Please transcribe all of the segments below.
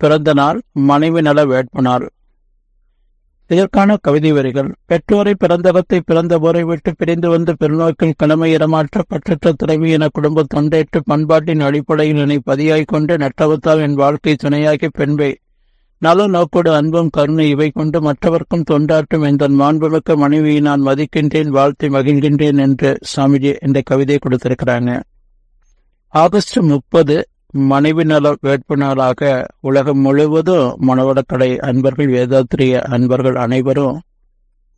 பிறந்த நாள் மனைவி நல வேட்புநாள். இதற்கான கவிதை வரிகள் பெற்றோரை பிறந்தகத்தை பிறந்த போரை விட்டு பிரிந்து வந்து பெருநோக்கில் கிழமை இடமாற்ற பற்றற்ற துறைவி என குடும்ப தொண்டேற்று பண்பாட்டின் அடிப்படையில் என்னை பதியாய்க் கொண்டு நட்டவத்தால் என் வாழ்க்கை துணையாகி பெண்பை நல நோக்கோடு அன்பும் கருணை இவை கொண்டு மற்றவர்க்கும் தொண்டாற்றும் எந்த மாண்புமிக்க மனைவியை நான் மதிக்கின்றேன் வாழ்த்தி மகிழ்கின்றேன் என்று சாமிஜி இந்த கவிதை கொடுத்திருக்கிறாங்க. ஆகஸ்ட் முப்பது மனைவி நல வேட்பனாளாக உலகம் முழுவதும் மனவளக்கடை அன்பர்கள் வேதாத்திரிய அன்பர்கள் அனைவரும்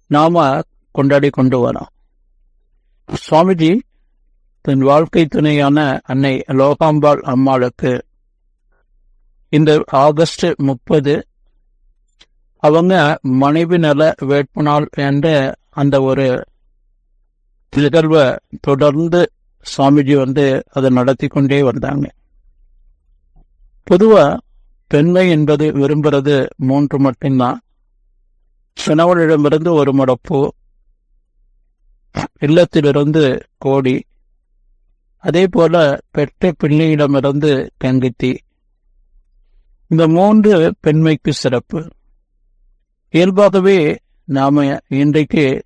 நாம கொண்டாடி கொண்டு வரோம். சுவாமிஜி தன் வாழ்க்கை துணையான அன்னை லோகாம்பாள் அம்மாளுக்கு இந்த ஆகஸ்ட் முப்பது அவங்க மனைவி நல வேட்பு நாள் என்ற அந்த ஒரு நிகழ்வை தொடர்ந்து சுவாமிஜி வந்து அதை நடத்தி கொண்டே வந்தாங்க. பொதுவா பெண்மை என்பது விரும்புறது மூன்று மட்டும்தான். கணவனிடமிருந்து ஒரு முடப்பு இல்லத்திலிருந்து கோடி அதே போல பெற்ற பிள்ளையிடமிருந்து கங்கித்தி இந்த மூன்று பெண்மைக்கு சிறப்பு. இயல்பாகவே நாம இன்றைக்கு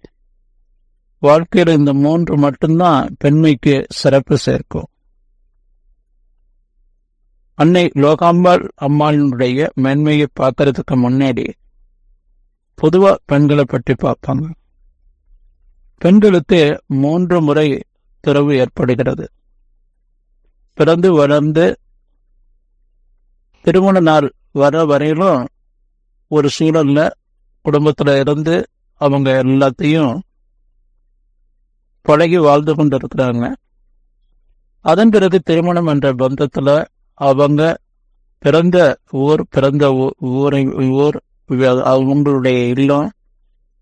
வாழ்க்கையில் இந்த மூன்று மட்டும்தான் பெண்மைக்கு சிறப்பு சேர்க்கும். அன்னை லோகாம்பாள் அம்மாளினுடைய மென்மையை பார்க்கறதுக்கு முன்னாடி பொதுவா பெண்களை பற்றி பார்ப்பாங்க. பெண்களுக்கு மூன்று முறை துறவு ஏற்படுகிறது. பிறந்து வளர்ந்து திருமண நாள் வர வரையிலும் ஒரு சூழல்ல குடும்பத்துல இருந்து அவங்க எல்லாத்தையும் பழகி வாழ்ந்து கொண்டிருக்கிறாங்க. அதன் பிறகு திருமணம் என்ற பந்தத்துல அவங்க பிறந்த ஊர் பிறந்த ஊர் ஊரை ஊர் அவங்களுடைய இல்லம்.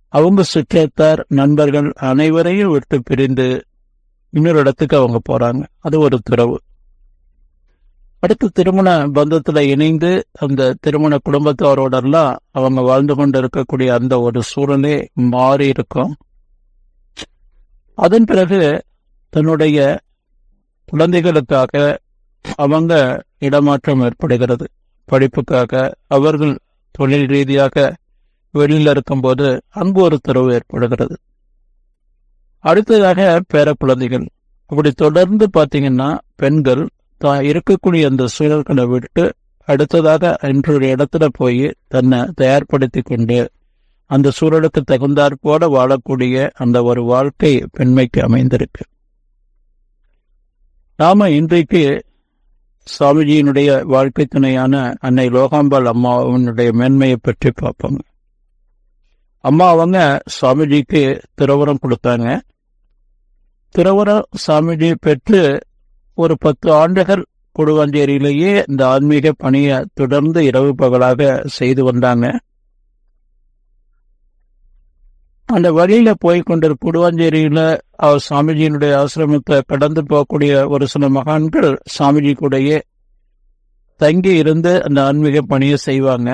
அவங்க சுற்றத்தார் நண்பர்கள் அனைவரையும் விட்டு பிரிந்து இன்னொரு இடத்துக்கு அவங்க போறாங்க. அது ஒரு துறவு. அடுத்து திருமண பந்தத்துல இணைந்து அந்த திருமண குடும்பத்தாரோடெல்லாம் அவங்க வாழ்ந்து கொண்டு இருக்கக்கூடிய அந்த ஒரு சூழலே மாறி இருக்கும். அதன் பிறகு தன்னுடைய குழந்தைகளுக்காக அவங்க இடமாற்றம் ஏற்படுகிறது. படிப்புக்காக அவர்கள் தொழில் ரீதியாக வெளியில் இருக்கும்போது அங்கு ஒரு துறவு ஏற்படுகிறது. அடுத்ததாக பேர குழந்தைகள் அப்படி தொடர்ந்து பார்த்தீங்கன்னா பெண்கள் தான் இருக்கக்கூடிய அந்த சூழல்களை விட்டு அடுத்ததாக இன்றொரு இடத்துல போய் தன்னை தயார்படுத்தி கொண்டு அந்த சூழலுக்கு தகுந்தாற் போல வாழக்கூடிய அந்த ஒரு வாழ்க்கை பெண்மைக்கு அமைந்திருக்கு. நாம இன்றைக்கு சுவாமிஜியினுடைய வாழ்க்கை துணையான அன்னை லோகாம்பாள் அம்மாவினுடைய மேன்மையை பற்றி பார்ப்போங்க அம்மா அவங்க சுவாமிஜிக்கு திரவரம் கொடுத்தாங்க. திரவரம் சுவாமிஜி பெற்று ஒரு பத்து ஆண்டுகள் கொடுவாஞ்சேரியிலேயே இந்த ஆன்மீக பணியை தொடர்ந்து இரவு பகலாக செய்து வந்தாங்க. அந்த வழியில போய் கொண்டிரு புடுவாஞ்சேரியில அவர் சாமிஜியினுடைய ஆசிரமத்தை கடந்து போகக்கூடிய ஒரு சில மகான்கள் சாமிஜி கூடயே தங்கி இருந்து அந்த ஆன்மீக பணியை செய்வாங்க.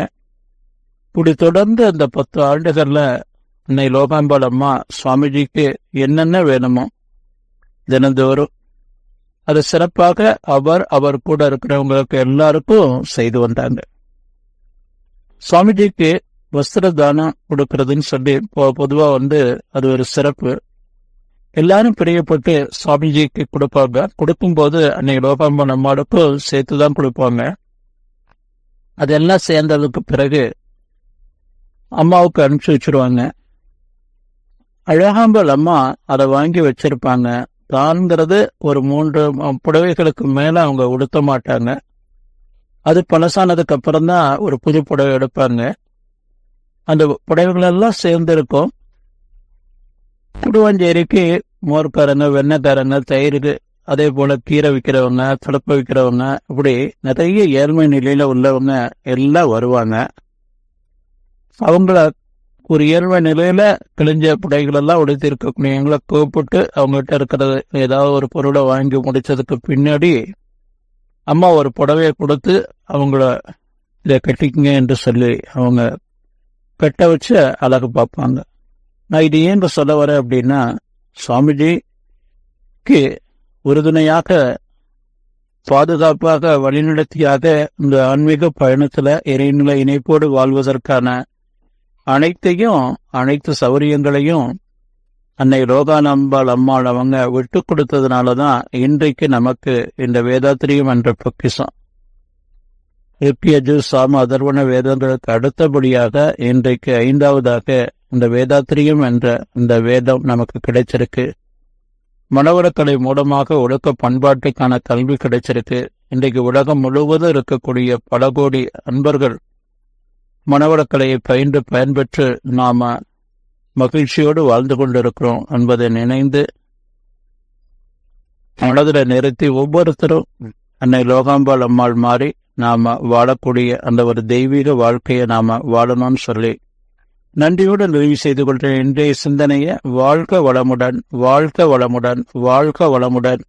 இப்படி தொடர்ந்து அந்த பத்து ஆண்டுகள்ல அன்னை லோகாம்பாள் அம்மா சுவாமிஜிக்கு என்னென்ன வேணுமோ தினந்தோறும் அது சிறப்பாக அவர் அவர் கூட இருக்கிறவங்களுக்கு எல்லாருக்கும் செய்து வந்தாங்க. சுவாமிஜிக்கு வஸ்திர தானம் கொடுக்கறதுன்னு சொல்லி பொதுவா வந்து அது ஒரு சிறப்பு. எல்லாரும் பிரியப்பட்டு சுவாமிஜிக்கு கொடுப்பாங்க. கொடுக்கும்போது அன்னைக்கு லோகாம்பன் அம்மாளுக்கும் சேர்த்து தான் கொடுப்பாங்க. அதெல்லாம் சேர்ந்ததுக்கு பிறகு அம்மாவுக்கு அனுப்பிச்சு வச்சிருவாங்க. அழகாம்பல் அம்மா அதை வாங்கி வச்சிருப்பாங்க. தான்ங்கிறது ஒரு மூன்று புடவைகளுக்கு மேல அவங்க உடுத்த மாட்டாங்க. அது பழசானதுக்கு அப்புறம் தான் ஒரு புது புடவை எடுப்பாங்க. அந்த புடவைகளெல்லாம் சேர்ந்திருக்கும். குடுவாஞ்சேரிக்கு மோர்க்காரங்க வெண்ணக்காரங்க தயிருக்கு அதே போல கீரை விற்கிறவங்க கடப்பை விற்கிறவங்க இப்படி நிறைய ஏழ்மை நிலையில உள்ளவங்க எல்லாம் வருவாங்க. அவங்கள ஒரு ஏழ்மை நிலையில கிழிஞ்ச புடைகளெல்லாம் உடைத்து இருக்கக்கூடியவங்களை கூப்பிட்டு அவங்ககிட்ட இருக்கிறது ஏதாவது ஒரு பொருளை வாங்கி முடிச்சதுக்கு பின்னாடி அம்மா ஒரு புடவையை கொடுத்து அவங்கள இதை கட்டிக்குங்க என்று சொல்லி அவங்க கட்ட வச்சு அழகு பார்ப்பாங்க. நான் இது ஏன் சொல்ல வரேன் அப்படின்னா சுவாமிஜிக்கு உறுதுணையாக பாதுகாப்பாக வழிநடத்தியாக இந்த ஆன்மீக பயணத்துல இறைநிலை இணைப்போடு வாழ்வதற்கான அனைத்தையும் அனைத்து சௌரியங்களையும் அன்னை ரோகானம்பாள் அம்மாள் அவங்க விட்டு கொடுத்ததுனாலதான் இன்றைக்கு நமக்கு இந்த வேதாத்திரியம் என்ற பொக்கிஷம். எப்பியஜு சாம அதர்வன வேதங்களுக்கு அடுத்தபடியாக இன்றைக்கு ஐந்தாவதாக இந்த வேதாத்திரியம் என்ற இந்த வேதம் நமக்கு கிடைச்சிருக்கு. மனவரக்கலை மூலமாக ஒழுக்க பண்பாட்டுக்கான கல்வி கிடைச்சிருக்கு. இன்றைக்கு உலகம் முழுவதும் இருக்கக்கூடிய பல கோடி அன்பர்கள் மனவரக்கலையை பயின்று பயன்பெற்று நாம மகிழ்ச்சியோடு வாழ்ந்து கொண்டிருக்கிறோம் என்பதை நினைந்து மனதில் நிறுத்தி ஒவ்வொருத்தரும் அன்னை லோகாம்பாள் அம்மாள் மாறி நாம வாழக்கூடிய அந்த ஒரு தெய்வீக வாழ்க்கையை நாம வாழணும்னு சொல்லி நன்றியோடு நிறைவு செய்து கொள்கிற இன்றைய சிந்தனையை வாழ்க வளமுடன் வாழ்க வளமுடன் வாழ்க வளமுடன்.